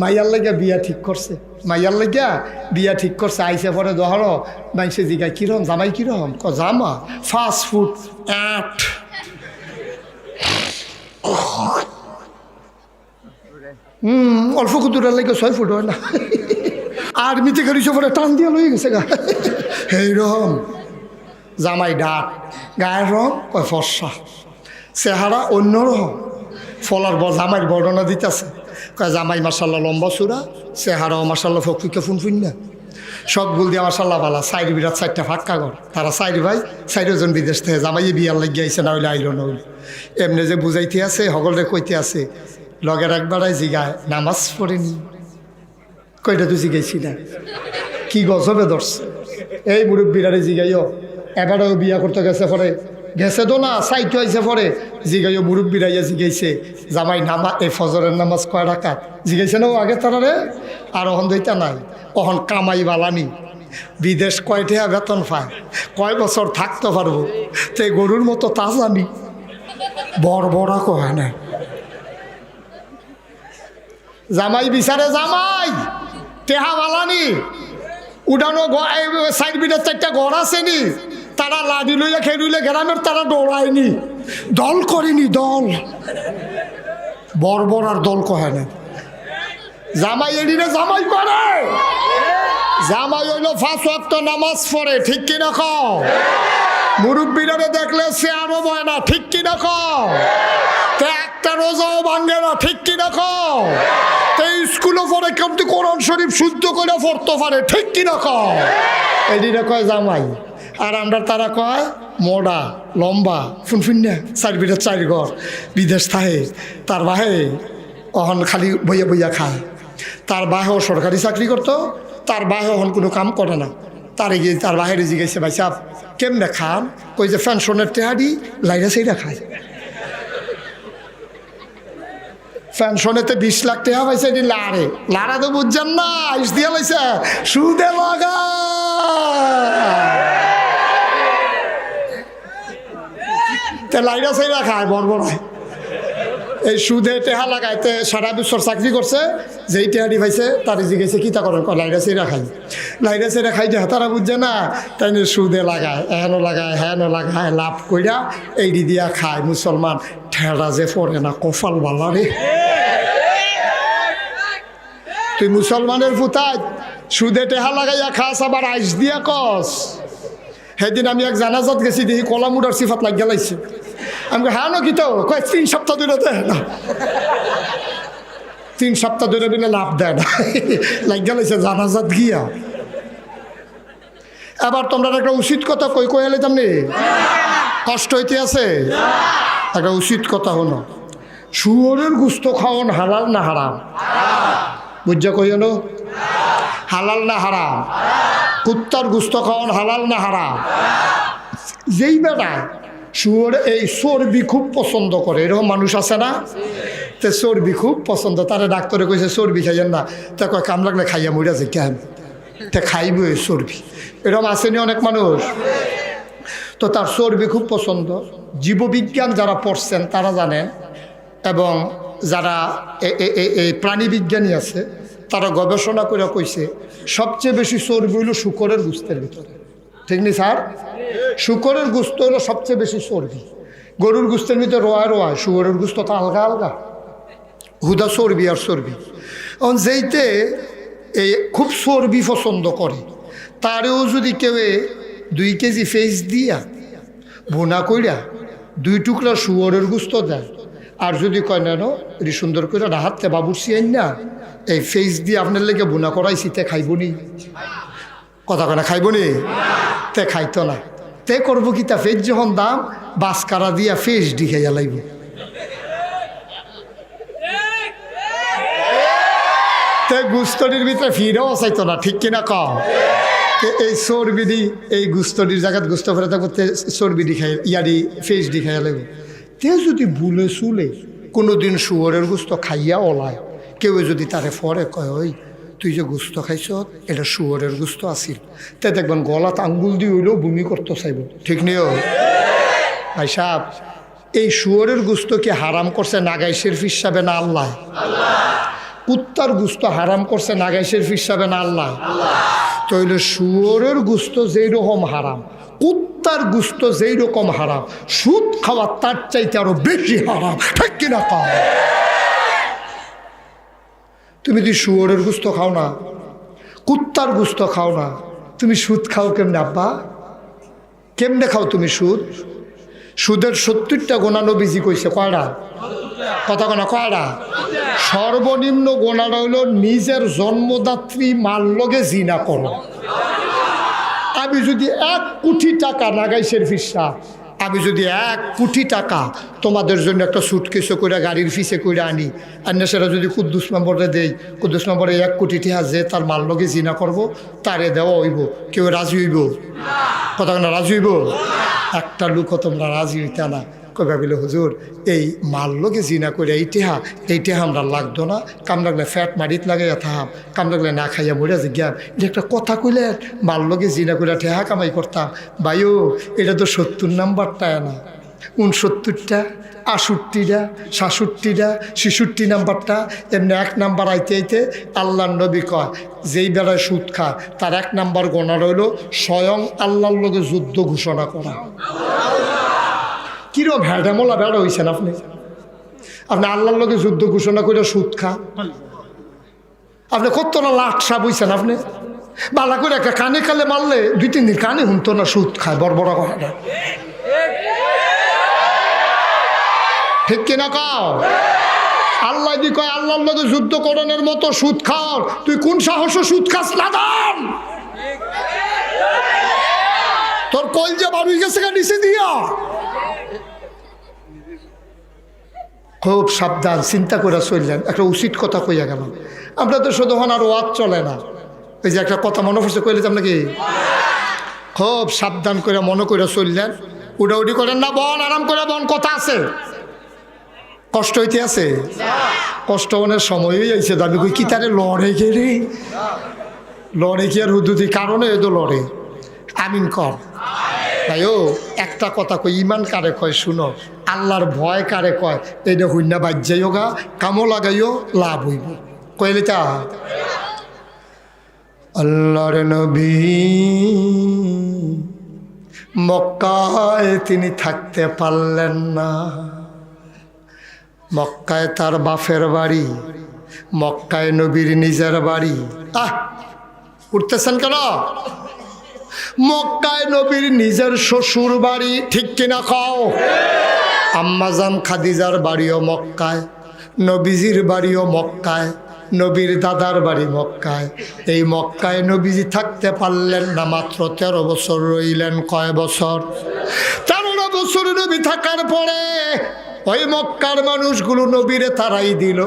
মাইয়ার লাগিয়া বিয়া ঠিক করছে। মাইয়ার লাগিয়া বিয়া ঠিক করছে আইসে পরে দহর মাইসে জিগায়, কিরম, জামাই কিরম? ক জামা ফাস্ট ফুড আট। হুম, অল্প কুতুরার লাগে ছয় ফুট হয় না। আর্মিতে করেছে পরে টান দিয়ে লয়ে গেছে গা। এইরকম জামাই ডাক গায়ের রং? কয়, ফর্সা, চেহারা অন্যরকম ফলার ব, জামাইয়ের বর্ণনা দিতেছে। জামাই মাসাল্লাহ লম্বা চূড়া চেহারাও মাসাল্লাহ ফকুকে ফুন ফুন না। সব গুল দিয়া মাসাল্লাহ বালা, সাইড বিরাট চারটা ফাঁকা ঘর। তারা সাইড ভাই চারজন বিদেশ থেকে জামাইয়ে বিয়ার লাগিয়ে আইসে, না হইলে আইল না হইলে। এমনি যে বুঝাইতে আছে সকলে কইতে আছে লগের একবারাই জিগায়, নামাজ পড়েনি। কইটা তুই জিগাইছি না। কি গজবে ধরছে। এই মুরব্বীরারে জিগাইও। এবারেও বিয়া করতে গেছে পরে গেছে তো না সাইটো আইসে পরে। জিগাইও মুরব্বীরাইয়া জিগাইছে, জামাই নামা, এই ফজরের নামাজ কয় রাখাত জিগাইছে না ও আগে তারারে আর অহন দইতা নাই, অহন কামাই বালানি। বিদেশ কয়টা বেতন পায়, কয় বছর থাকতে পারব তে গরুর মতো তা জানি। বড় বড় কয় না জামাই বিচারে জামাই টেহা বালানি উডানো সাইড বিটের চারটা ঘর আসেনি তারা লাডি লইয়া খেলুইলে গ্রামের তারা দৌড়ায়নি। দল করেনি, দল। বর্বর আর দল কহে না। জামাই এদিনে জামাই করে। জামাই হইল ফাঁস নামাজ পড়ে, ঠিক কিনা কও? মুরব্বীরা দেখলে সে আরও বয় না, ঠিক কিনা কও? তে একটা রোজাও ভাঙ্গে না, ঠিক কিনা কও? তে স্কুলে পড়ে কেমতি কোরআন শরীফ শুদ্ধ করে পড়তে পারে, ঠিক কিনা কও? এদিনে কয় জামাই আর আমরা তারা কয়, মোড়া, লম্বা, ফুনফুন্যা, চার বিটা চার ঘর, বিদেশ থাহে তার বাহে অহন খালি বইয়া বইয়া খায়। তার বাহেও সরকারি চাকরি করতো, তার বাহে অহন কোনো কাম করে না। তারে গিয়ে তার বাহিরে জিজ্ঞাসা ভাই সাহ কেমনে খান? কই যে ফ্যানশনের টেহাডি, লাইরা সেইটা খায়। ফ্যানশনেতে বিশ লাখ টাকা পাইছে, এটি লারে। লারা তো বুঝছেন না ইস দিয়ে লাইছে, সুদে লাগা তে লাইরা সাইরা খায় বড়বড়ায় এই সুদে টেহা লাগাইতে সারা বছর চাকরি করছে, যেই টেহাডি পাইছে তার জিজ্ঞেসে কি তা করেন? লাইরা সেইরা খাই। লাইরা সেইরা খাই যে তারা বুঝছে না তাই সুদে লাগায়, এহেনো লাগায় হ্যানো লাগায়, লাভ কইরা এইডি দিয়া খায়, মুসলমান। ঠেড়া যে পড়ে না, কপাল বালা রে। তুই মুসলমানের পুতায় সুদে টেহা লাগাইয়া খাস, আবার আইস দিয়া কস। সেদিন আমি এক জানাজাত গেছি, দেখি কলা মুডার সিফাত লাগ গেলাইছে আমি হ্যাঁ নাকি তো? কয়, তিন সপ্তাহ ধরে দেয় না। তিন সপ্তাহ ধরে দিলে লাভ দেয় না। লাগ গেলাইছে জানাজাত গিয়া। এবার তোমরা একটা উচিত কথা কই কই এলে তেমনি কষ্ট হইতে আছে? একটা উচিত কথা হলো শুয়োরের গুস্ত খাওয়ান হালাল না হারাম? বুঝা কই হলো হালাল না হারাম? কুত্তার গুস্ত খাওয়ান হালাল না হারা যেই বেটা শুয়োর, এই চর্বি খুব পছন্দ করে। এরকম মানুষ আছে না? তে চর্বি খুব পছন্দ। তারা ডাক্তারে কইছে, চর্বি খাইয়েন না। তা কয়, কাম লাগলে খাইয়া মরে আছে কেন? তে খাইব এই চর্বি। এরকম আসেনি অনেক মানুষ? তো তার চর্বি খুব পছন্দ। জীববিজ্ঞান যারা পড়ছেন, তারা জানেন। এবং যারা এই প্রাণী বিজ্ঞানী আছে তারা গবেষণা করে কইছে, সবচেয়ে বেশি চর্বি হইল শুকরের গুস্তের ভিতরে। ঠিক নি, স্যার? শুকরের গুস্ত হলো সবচেয়ে বেশি চর্বি। গরুর গুস্তের ভিতরে রোয়া রোয়া, শুকরের গুস্ত তো আলগা আলগা। হুদা চর্বি আর চর্বি। এখন যেইতে এই খুব চর্বি পছন্দ করে, তারেও যদি কেউ দুই কেজি ফেস দিয়া, বোনা কইরা দুই টুকরা শুয়োরের গুস্ত দেয় আর যদি কয় নেন এটি সুন্দর করে হাতে বাবুরসি আইন না, এই ফেস দিয়ে আপনার লেগে বোনা করাইছি, তে খাইবনি কথা কয় না খাইবনি তে খাইতো না। তে করব কি তা? ফেস যখন দাম বাসকারা দিয়া ফেস ডিখাইয়া লাইব। তে গুস্তরির ভিতরে ফিরেও চাইতো না, ঠিক কিনা তে এই চর্বিদি, এই গুস্তরির জায়গাত গুস্ত ফেরে থাকব তে চর্বিদি খাই ইয়ারি ফেস দি খাইয়া লাগবে তে যদি ভুলে চুলে কোনো দিন শুয়োরের গুস্ত খাইয়া ওলায়। কেউ যদি তারে ফরে কয় ওই তুই যে গুস্ত খাইছ, এটা শুয়োরের গুস্ত আসিল তে দেখবেন গলাত আঙ্গুল দিয়ে হইলেও বমি করতে চাইব। ঠিক নিও ভাই সাহ এই শুয়োরের গুস্ত কি হারাম করছে নাগাইশের হিসাবে না আল্লাহ? কুত্তার গুস্ত হারাম করছে নাগাইশের হিসাবে না আল্লাহ? তৈলে শুয়োরের গুস্ত যেই রকম হারাম কুত্তার গুস্ত যেই রকম হারাম, সুদ খাওয়া তার চাইতে আরও বেশি হারাম। ঠিক কিনা খাও তুমি যদি শুয়োরের গুস্ত খাও না? কুত্তার গুস্ত খাও না? তুমি সুদ খাও কেমনে, আব্বা? কেমনে খাও তুমি সুদ? সুদের সত্তরটা গোনা নবীজি কইছে, কয়ডা? কথা কনা কয়টা সর্বনিম্ন গোনাটা হইল নিজের জন্মদাত্রী মাল্যকে জিনা করো। আমি যদি এক কোটি টাকা নাগাইশের ফিসা আমি যদি এক কোটি টাকা তোমাদের জন্য একটা সুটকেসে করে গাড়ির ফিসে করে আনি, আর সেটা যদি কুদ্দুস নম্বরে দেই কুদ্দুস নম্বরে এক কোটি টিহা যে তার মাল লগে জিনা করব, তারে দেওয়া হইব। কেউ রাজি হইব? কথা রাজি হইব? একটা লোকও তোমরা রাজি হইতে না। কই ভাবিলে, হুজুর, এই মাল্যকে জিনা করে এই টেহা এই টেহা আমরা লাগতো না। কাম লাগলে ফ্যাট মারিত লাগাইয়া থাম কাম লাগলে না খাইয়া মরিয়া যে জ্ঞান এটা একটা কথা কইলে মাল্যকে জিনা করে টেহা কামাই করতাম। বাইও এটা তো সত্তর নাম্বারটা না। উনসত্তরটা, আষট্টিটা, সাতষট্টিটা, ছেষট্টি নাম্বারটা, এমনি এক নাম্বার আইতে আইতে আল্লাহ নবী কয়, যেই বেলায় সুদ খায় তার এক নাম্বার গোনা রইল স্বয়ং আল্লাহর লগে যুদ্ধ ঘোষণা করা। কিরম? ভেড়ামোলা ভেড়া হয়েছেন আপনি। আপনি আল্লাহর লগে যুদ্ধ ঘোষণা করে সুদ খা। আপনি কত না লাট সাপ হইছেন আপনি। বালা করে একটা কানে কালে মারলে দুই, তিন দিন কানে হুনতো না সুদ খায়, বড় বড় কথাটা ঠিক কিনা কাও? আল্লাহ দি কয় আল্লাহর লগে যুদ্ধ করণের মতো সুদ খাও, তুই কোন সাহস সুদ খাস না লাদান তোর কল যে বাড়ি গেছে দিয়া। খুব সাবধান, চিন্তা করে চললেন। একটা উচিত কথা কইয়া গেল। আমরা তো শুধু হন আর ওয়াদ চলে না। ওই যে একটা কথা মনে পড়ছে, কইলে নাকি খুব সাবধান করে মনে করে চললেন। উডাউডি করেন না বন আরাম করে বন কথা আছে। কষ্ট হইতে আছে? কষ্ট মনের সময়ই আইছে দাবি কই, কি তারে লড়ে রে? লড়ে কি আর হুদুদি কারণে এতো লড়ে। আমিন কর। তাই ও, একটা কথা কই, ইমান কারে কয় শুনো? আল্লাহর ভয় কারে কয়? এইটা হইনা বাজ্যাইও গা কামো লাগাইও, লাভ হইব। কইলে তা? আল্লাহর নবী মক্কায় তিনি থাকতে পারলেন না। মক্কায় তার বাফের বাড়ি, মক্কায় নবীর নিজের বাড়ি। আহ, উঠতেছেন কেন? মক্কায় নবীর নিজের শ্বশুর বাড়ি, ঠিক কিনা খাও আম্মাজান খাদিজার বাড়িও মক্কায়, নবীজির বাড়িও মক্কায়, নবীর দাদার বাড়ি মক্কায়। এই মক্কায় নবীজি থাকতে পারলেন না মাত্র তেরো বছর, রইলেন কয় বছর? তেরো বছর নবী থাকার পরে ওই মক্কার মানুষগুলো নবীরে তারাই দিল।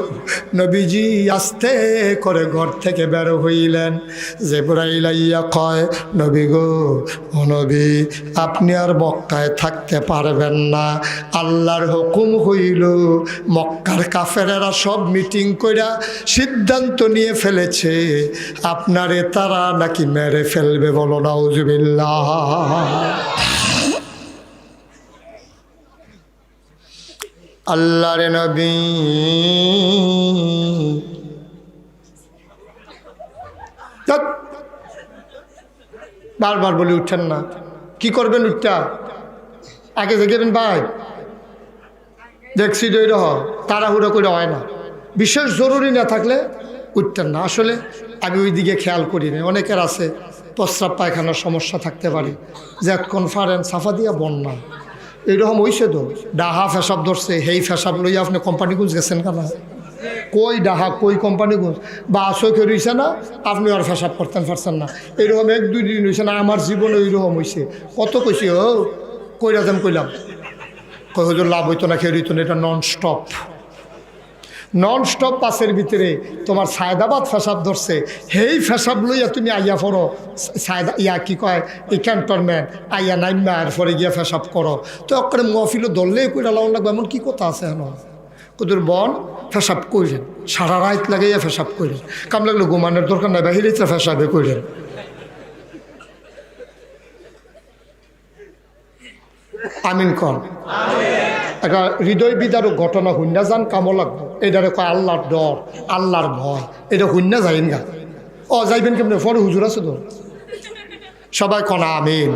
নবীজি আস্তে করে ঘর থেকে বের হইলেন। যে বুড়াইলাইয়া কয়, নবী গো, ও নবী, আপনি আর মক্কায় থাকতে পারবেন না। আল্লাহর হুকুম হইল, মক্কার কাফেরেরা সব মিটিং কইরা সিদ্ধান্ত নিয়ে ফেলেছে। আপনারে তারা নাকি মেরে ফেলবে বলো, নাউজুবিল্লাহ। আল্লাহর নবী। বারবার বলি উঠছেন না। কি করবেন উঠটা? আগে দেখবেন ভাই। দেখছি দৈর তাড়াহুড়ো করে হয় না। বিশেষ জরুরি না থাকলে উঠতেন না। আসলে আমি ওই দিকে খেয়াল করি না অনেকের আছে প্রস্রাব পায়খানার সমস্যা থাকতে পারে। যে কনফারেন্স সাফা দিয়া বন্যা। এইরকম হইছে তো। ডাহা ফেসাব ধরছে, সেই ফেসাব লইয়া আপনি কোম্পানিগুঞ্জ গেছেন কেন? কই ডাহা, কই কোম্পানিগুঞ্জ বা আসকে রইছে না? আপনি আর ফেসাব করতেন পারছেন না। এইরকম এক, দুই দিন হয়েছে না, আমার জীবনে এইরকম হয়েছে কত কইছি, ও, কইরা যেন কইলাম। কই হজুর, লাভ হইতো না, খেয়ে হইতো না, এটা নন স্টপ নন স্টপ পাসের ভিতরে তোমার সায়দাবাদ ফেসাব ধরছে। হেই ফেসাব লইয়া তুমি আইয়া পড়ো। সায়দা ইয়া কি কয়? এই ক্যান্টনমেন্ট। আইয়া নাইমা আর পরে গিয়া ফেসাব করো। তো অকরে মহফিলও ধরলেই কইরা লাউন লাগবে এমন কি কথা আছে হেন কুদুর বন ফেসাব কইলেন সারা রাত লাগাইয়া ফেসাব কইলেন কাম লাগল ঘুমানোর দরকার নাই বাহিরে তো ফেসাবে কইলেন আমিন কন। একটা হৃদয় বিদারক ঘটনা হুন্ডা যান কামো লাগবো। এটারে কয় আল্লাহর ডর, আল্লাহর ভয়, এটা শূন্য যাইন গা। ও, যাইবেন কেমনে? পরে হুজুর আছে তো? সবাই কনা, আমিন।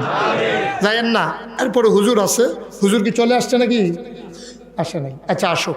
যাইয়েন না? এরপরে হুজুর আছে। হুজুর কি চলে আসছে নাকি? আসে নাই। আচ্ছা আসো